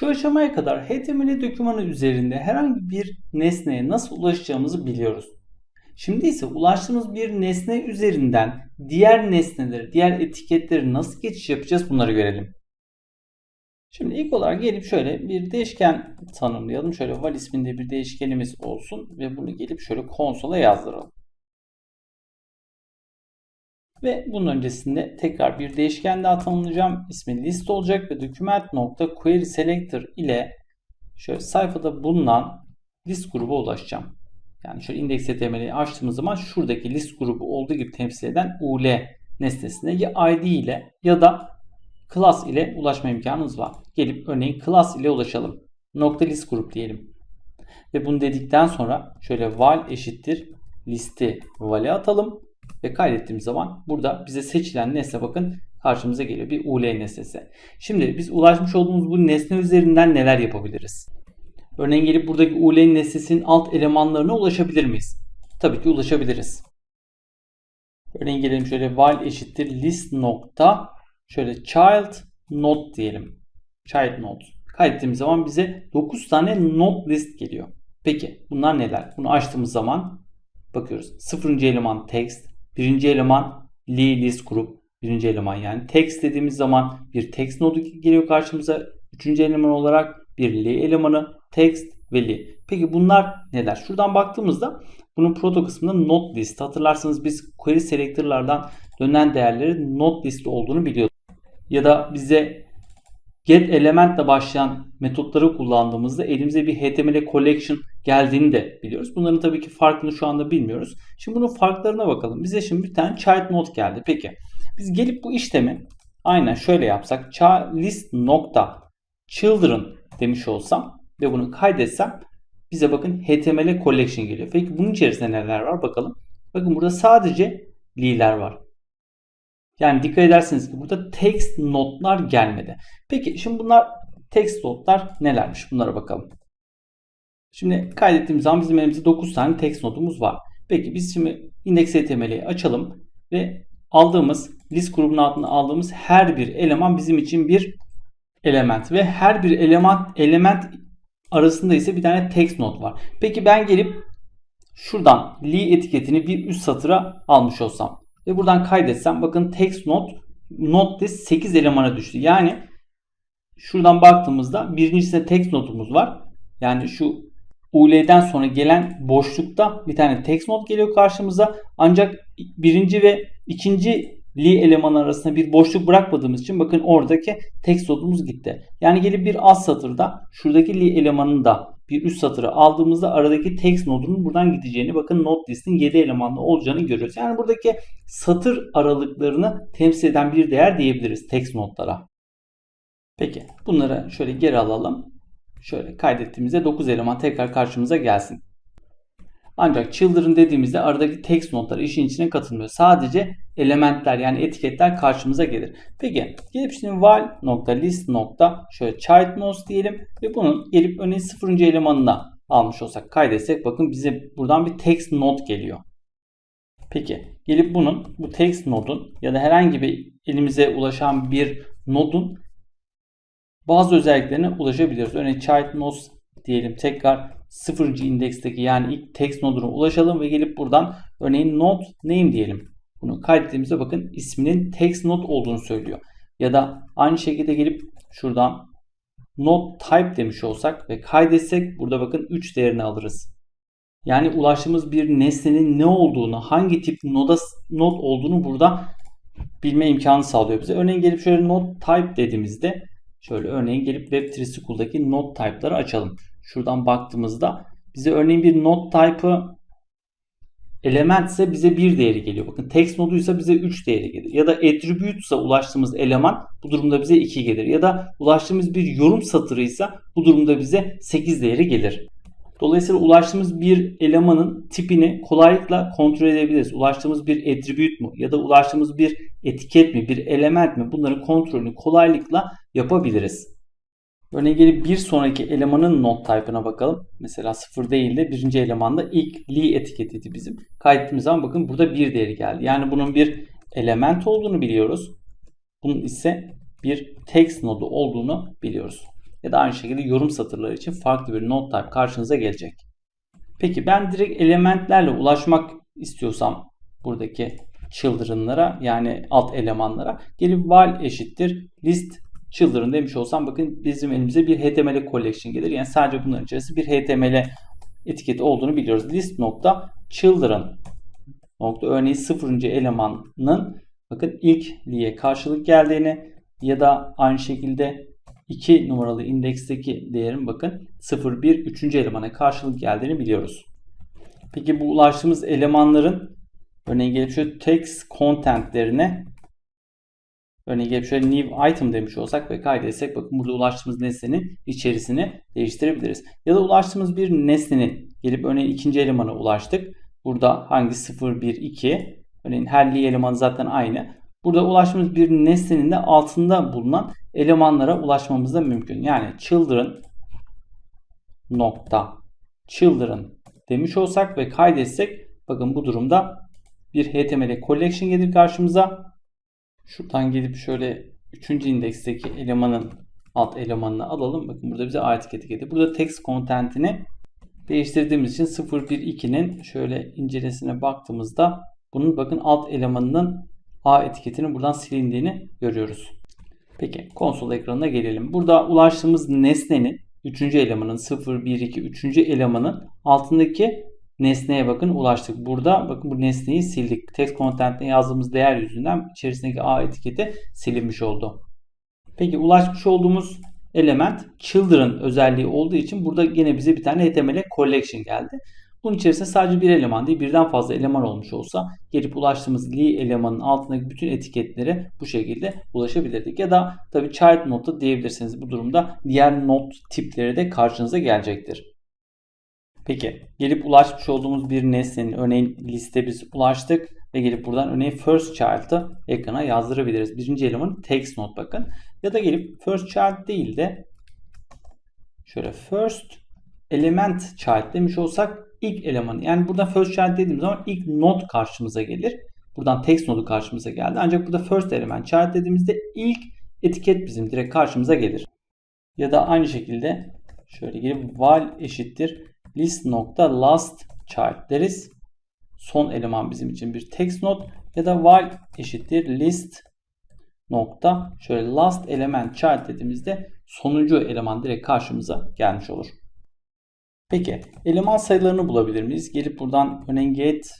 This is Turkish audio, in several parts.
Şu aşamaya kadar HTML dokümanı üzerinde herhangi bir nesneye nasıl ulaşacağımızı biliyoruz. Şimdi ise ulaştığımız bir nesne üzerinden diğer nesneleri, diğer etiketleri nasıl geçiş yapacağız bunları görelim. Şimdi ilk olarak gelip şöyle bir değişken tanımlayalım. Şöyle val isminde bir değişkenimiz olsun ve bunu gelip şöyle konsola yazdıralım. Ve bunun öncesinde tekrar bir değişken daha tanımlayacağım. İsmi list olacak ve document.querySelector ile şöyle sayfada bulunan list grubu ulaşacağım. Yani şöyle index.html'i açtığımız zaman şuradaki list grubu olduğu gibi temsil eden ul nesnesine ya id ile ya da class ile ulaşma imkanımız var. Gelip örneğin class ile ulaşalım. Nokta list grup diyelim. Ve bunu dedikten sonra şöyle val eşittir listi val'e atalım ve kaydettiğimiz zaman burada bize seçilen nesne bakın karşımıza geliyor. Bir ul nesnesi. Şimdi biz ulaşmış olduğumuz bu nesne üzerinden neler yapabiliriz? Örneğin gelip buradaki ul nesnesinin alt elemanlarına ulaşabilir miyiz? Tabii ki ulaşabiliriz. Örneğin gelelim şöyle val eşittir list nokta şöyle child node diyelim. Child node. Kaydettiğimiz zaman bize 9 tane node list geliyor. Peki bunlar neler? Bunu açtığımız zaman bakıyoruz. Sıfırıncı eleman text, birinci eleman li list grup, birinci eleman yani text dediğimiz zaman bir text nodu geliyor karşımıza. Üçüncü eleman olarak bir li elemanı, text ve li. Peki bunlar neler? Şuradan baktığımızda bunun proto kısmında not list. Hatırlarsanız biz query selector'lardan dönen değerleri not list olduğunu biliyorduk. Ya da bize get elementle başlayan metotları kullandığımızda elimize bir HTML collection geldiğini de biliyoruz. Bunların tabii ki farkını şu anda bilmiyoruz. Şimdi bunun farklarına bakalım. Bize şimdi bir tane child node geldi. Peki biz gelip bu işlemi aynen şöyle yapsak list nokta children demiş olsam ve bunu kaydetsem bize bakın HTML collection geliyor. Peki bunun içerisinde neler var bakalım. Bakın burada sadece li'ler var. Yani dikkat edersiniz ki burada text notlar gelmedi. Peki şimdi bunlar text notlar nelermiş? Bunlara bakalım. Şimdi kaydettiğimiz zaman bizim elimizde 9 tane text notumuz var. Peki biz şimdi index.html'i açalım ve aldığımız list grubunun altına aldığımız her bir eleman bizim için bir element ve her bir element element arasında ise bir tane text not var. Peki ben gelip şuradan li etiketini bir üst satıra almış olsam ve buradan kaydetsem bakın text not not list 8 elemana düştü. Yani şuradan baktığımızda birincisinde text notumuz var. Yani şu UL'den sonra gelen boşlukta bir tane text not geliyor karşımıza. Ancak birinci ve ikinci li eleman arasında bir boşluk bırakmadığımız için bakın oradaki text notumuz gitti. Yani gelip bir alt satırda şuradaki li elemanını da bir üst satırı aldığımızda aradaki text nodunun buradan gideceğini bakın not listin 7 elemanlı olacağını görüyoruz. Yani buradaki satır aralıklarını temsil eden bir değer diyebiliriz text notlara. Peki bunları şöyle geri alalım. Şöyle kaydettiğimizde 9 eleman tekrar karşımıza gelsin. Ancak children dediğimizde aradaki text notlar işin içine katılmıyor. Sadece elementler yani etiketler karşımıza gelir. Peki gelip şimdi val nokta list nokta şöyle child nodes diyelim ve bunun gelip örneğin sıfırıncı elemanına almış olsak kaydetsek bakın bize buradan bir text not geliyor. Peki gelip bunun bu text nodun ya da herhangi bir elimize ulaşan bir nodun bazı özelliklerine ulaşabiliriz. Örneğin child nodes diyelim tekrar sıfırıncı indeksteki yani ilk text noduna ulaşalım ve gelip buradan örneğin node name diyelim. Bunu kaydettiğimizde bakın isminin text node olduğunu söylüyor. Ya da aynı şekilde gelip şuradan node type demiş olsak ve kaydetsek burada bakın 3 değerini alırız. Yani ulaştığımız bir nesnenin ne olduğunu, hangi tip noda node olduğunu burada bilme imkanı sağlıyor bize. Örneğin gelip şöyle node type dediğimizde şöyle örneğin gelip Web3 School'daki node type'ları açalım. Şuradan baktığımızda bize örneğin bir node type'ı element ise bize bir değeri geliyor. Bakın text noduysa bize 3 değeri gelir. Ya da attribute ise ulaştığımız eleman bu durumda bize 2 gelir. Ya da ulaştığımız bir yorum satırıysa bu durumda bize 8 değeri gelir. Dolayısıyla ulaştığımız bir elemanın tipini kolaylıkla kontrol edebiliriz. Ulaştığımız bir attribute mu ya da ulaştığımız bir etiket mi, bir element mi bunların kontrolünü kolaylıkla yapabiliriz. Örneğin gelip bir sonraki elemanın not type'ına bakalım. Mesela 0 değil de birinci elemanda ilk li etiketiydi bizim. Kaydettiğimiz zaman bakın burada bir değeri geldi. Yani bunun bir element olduğunu biliyoruz. Bunun ise bir text nodu olduğunu biliyoruz. Ya da aynı şekilde yorum satırları için farklı bir node type karşınıza gelecek. Peki ben direkt elementlerle ulaşmak istiyorsam buradaki children'lara yani alt elemanlara gelip val eşittir list children demiş olsam bakın bizim elimize bir HTML collection gelir. Yani sadece bunların içerisinde bir HTML etiketi olduğunu biliyoruz. List nokta children nokta örneğin sıfırıncı elemanın bakın ilk liye karşılık geldiğini ya da aynı şekilde 2 numaralı indeksteki değerin bakın 0 1 3. elemana karşılık geldiğini biliyoruz. Peki bu ulaştığımız elemanların örneğin gelip şöyle text contentlerine örneğin gelip şöyle new item demiş olsak ve kaydetsek bakın burada ulaştığımız nesnenin içerisini değiştirebiliriz. Ya da ulaştığımız bir nesnenin gelip örneğin ikinci elemana ulaştık. Burada hangi 0 1 2 örneğin her li elemanı zaten aynı. Burada ulaştığımız bir nesnenin de altında bulunan elemanlara ulaşmamız da mümkün. Yani children nokta children demiş olsak ve kaydetsek bakın bu durumda bir HTML collection gelir karşımıza. Şuradan gelip şöyle 3. indeksteki elemanın alt elemanını alalım. Bakın burada bize a etiketi. Burada text content'ini değiştirdiğimiz için 012'nin şöyle incelesine baktığımızda bunun bakın alt elemanının A etiketinin buradan silindiğini görüyoruz. Peki konsol ekranına gelelim. Burada ulaştığımız nesnenin 3. elemanın 0, 1, 2, 3. elemanın altındaki nesneye bakın ulaştık. Burada bakın bu nesneyi sildik. Text content'te yazdığımız değer yüzünden içerisindeki A etiketi silinmiş oldu. Peki ulaşmış olduğumuz element children özelliği olduğu için burada yine bize bir tane HTML collection geldi. Bunun içerisinde sadece bir eleman değil birden fazla eleman olmuş olsa gelip ulaştığımız li elemanın altındaki bütün etiketlere bu şekilde ulaşabilirdik. Ya da tabi child node'da diyebilirsiniz. Bu durumda diğer node tipleri de karşınıza gelecektir. Peki gelip ulaşmış olduğumuz bir nesnenin örneğin liste biz ulaştık ve gelip buradan örneğin first child'ı ekrana yazdırabiliriz. Birinci elemanı text node bakın. Ya da gelip first child değil de şöyle first element child demiş olsak ilk elemanı yani burada first child dediğimiz zaman ilk node karşımıza gelir. Buradan text node'u karşımıza geldi. Ancak burada first element child dediğimizde ilk etiket bizim direkt karşımıza gelir. Ya da aynı şekilde şöyle gelip val eşittir list nokta last child deriz. Son eleman bizim için bir text node ya da val eşittir list nokta şöyle last element child dediğimizde sonuncu eleman direkt karşımıza gelmiş olur. Peki eleman sayılarını bulabilir miyiz? Gelip buradan örneğin get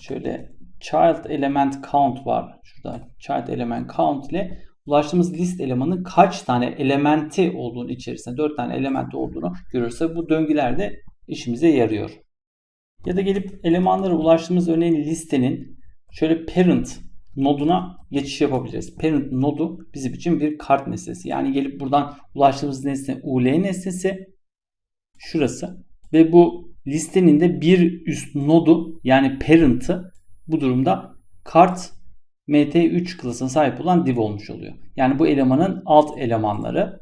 şöyle child element count var. Şurada child element count ile ulaştığımız list elemanın kaç tane elementi olduğunu içerisinde 4 tane elementi olduğunu görürse bu döngülerde işimize yarıyor. Ya da gelip elemanlara ulaştığımız örneğin listenin şöyle parent noduna geçiş yapabiliriz. Parent nodu bizim için bir kart nesnesi. Yani gelip buradan ulaştığımız nesne UL nesnesi şurası ve bu listenin de bir üst nodu yani parent'ı bu durumda kart mt3 klasına sahip olan div olmuş oluyor. Yani bu elemanın alt elemanları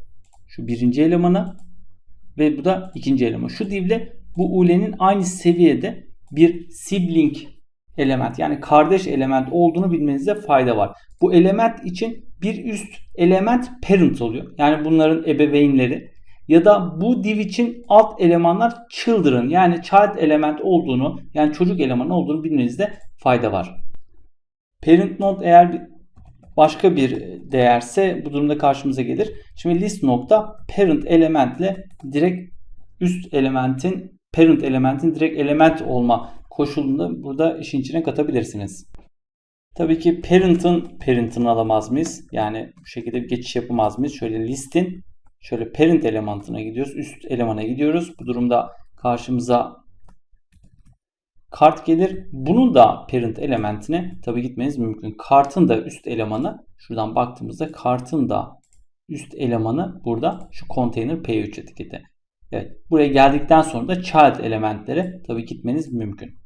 şu birinci elemanı ve bu da ikinci eleman. Şu divle bu ule'nin aynı seviyede bir sibling element yani kardeş element olduğunu bilmenizde fayda var. Bu element için bir üst element parent oluyor. Yani bunların ebeveynleri ya da bu div için alt elemanlar children yani child element olduğunu yani çocuk elemanı olduğunu bilmenizde fayda var. Parent node eğer başka bir değerse bu durumda karşımıza gelir. Şimdi list nokta parent elementle direkt üst elementin parent elementin direkt element olma koşulunda burada işin içine katabilirsiniz. Tabii ki parent'ın parent'ını alamaz mıyız? Yani bu şekilde bir geçiş yapamaz mıyız? Şöyle listin şöyle parent elementine gidiyoruz. Üst elemana gidiyoruz. Bu durumda karşımıza kart gelir. Bunun da parent elementine tabii gitmeniz mümkün. Kartın da üst elemanı şuradan baktığımızda kartın da üst elemanı burada şu container p3 etiketi. Evet, buraya geldikten sonra da child elementlere tabii gitmeniz mümkün.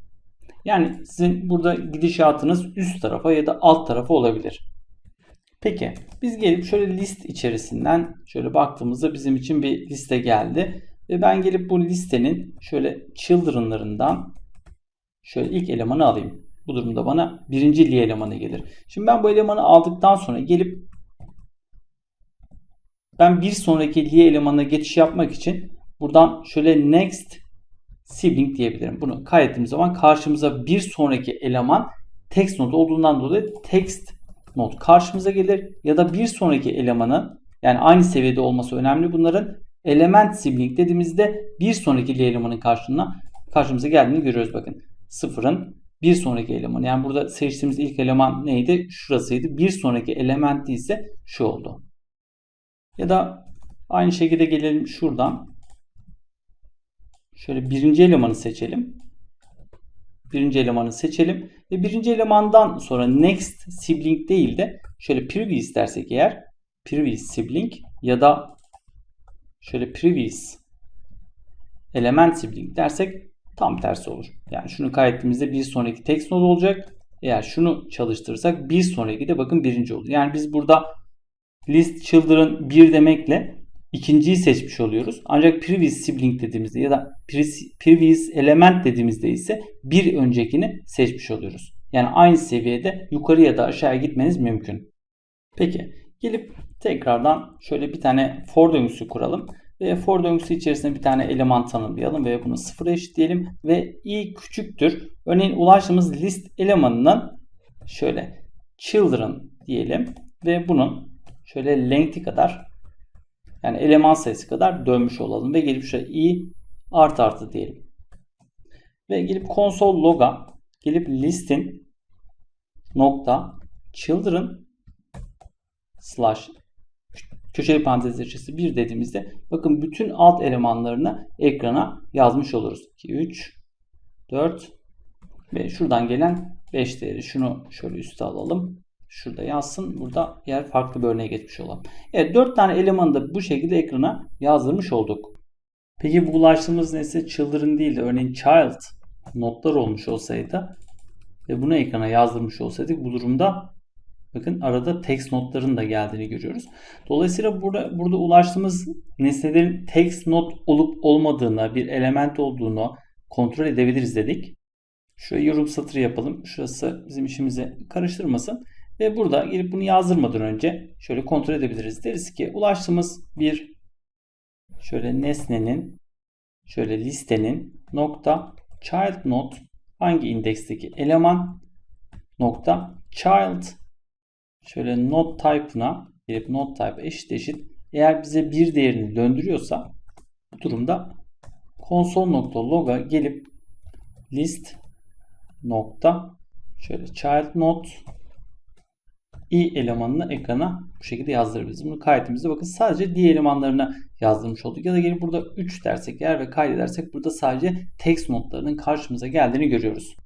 Yani sizin burada gidişatınız üst tarafa ya da alt tarafa olabilir. Peki biz gelip şöyle list içerisinden şöyle baktığımızda bizim için bir liste geldi. Ve ben gelip bu listenin şöyle children'larından şöyle ilk elemanı alayım. Bu durumda bana birinci li elemanı gelir. Şimdi ben bu elemanı aldıktan sonra gelip ben bir sonraki li elemanına geçiş yapmak için buradan şöyle next sibling diyebilirim. Bunu kaydettiğimiz zaman karşımıza bir sonraki eleman text node olduğundan dolayı text node karşımıza gelir ya da bir sonraki elemanın yani aynı seviyede olması önemli bunların element sibling dediğimizde bir sonraki li elemanın karşılığına karşımıza geldiğini görüyoruz bakın. Sıfırın bir sonraki elemanı yani burada seçtiğimiz ilk eleman neydi? Şurasıydı. Bir sonraki element ise şu oldu. Ya da aynı şekilde gelelim şuradan. Şöyle birinci elemanı seçelim. Birinci elemanı seçelim. Ve birinci elemandan sonra next sibling değil de şöyle previous dersek eğer previous sibling ya da şöyle previous element sibling dersek tam tersi olur. Yani şunu kaydettiğimizde bir sonraki text node olacak. Eğer şunu çalıştırırsak bir sonraki de bakın birinci olur. Yani biz burada list children 1 demekle ikinciyi seçmiş oluyoruz. Ancak previous sibling dediğimizde ya da previous element dediğimizde ise bir öncekini seçmiş oluyoruz. Yani aynı seviyede yukarı ya da aşağıya gitmeniz mümkün. Peki gelip tekrardan şöyle bir tane for döngüsü kuralım. Ve for döngüsü içerisinde bir tane eleman tanımlayalım ve bunu sıfıra eşitleyelim. Ve i küçüktür. Örneğin ulaştığımız list elemanının şöyle children diyelim. Ve bunun şöyle length'i kadar yani eleman sayısı kadar dönmüş olalım. Ve gelip şuraya i artı artı diyelim. Ve gelip console log'a gelip listin nokta children slash köşeli parantez içerisinde 1 dediğimizde bakın bütün alt elemanlarını ekrana yazmış oluruz. 2, 3, 4 ve şuradan gelen 5 değeri. Şunu şöyle üste alalım. Şurada yazsın. Burada yer farklı bir örneğe geçmiş olalım. Evet 4 tane elemanı da bu şekilde ekrana yazdırmış olduk. Peki bu ulaştığımız nesne children değil de örneğin child notlar olmuş olsaydı ve bunu ekrana yazdırmış olsaydık bu durumda Bakın arada text notların da geldiğini görüyoruz. Dolayısıyla burada, burada ulaştığımız nesnelerin text not olup olmadığını, bir element olduğunu kontrol edebiliriz dedik. Şöyle yorum satırı yapalım. Şurası bizim işimizi karıştırmasın. Ve burada gelip bunu yazdırmadan önce şöyle kontrol edebiliriz. Deriz ki ulaştığımız bir şöyle nesnenin şöyle listenin nokta child not hangi indeksteki eleman nokta child şöyle not type'ına gelip not type eşit eşit eğer bize bir değerini döndürüyorsa bu durumda console.log'a gelip list nokta şöyle child not i elemanını ekrana bu şekilde yazdırabiliriz. Bunu kaydettiğimizde bakın sadece di elemanlarına yazdırmış olduk. Ya da gelip burada 3 dersek eğer ve kaydedersek burada sadece text notlarının karşımıza geldiğini görüyoruz.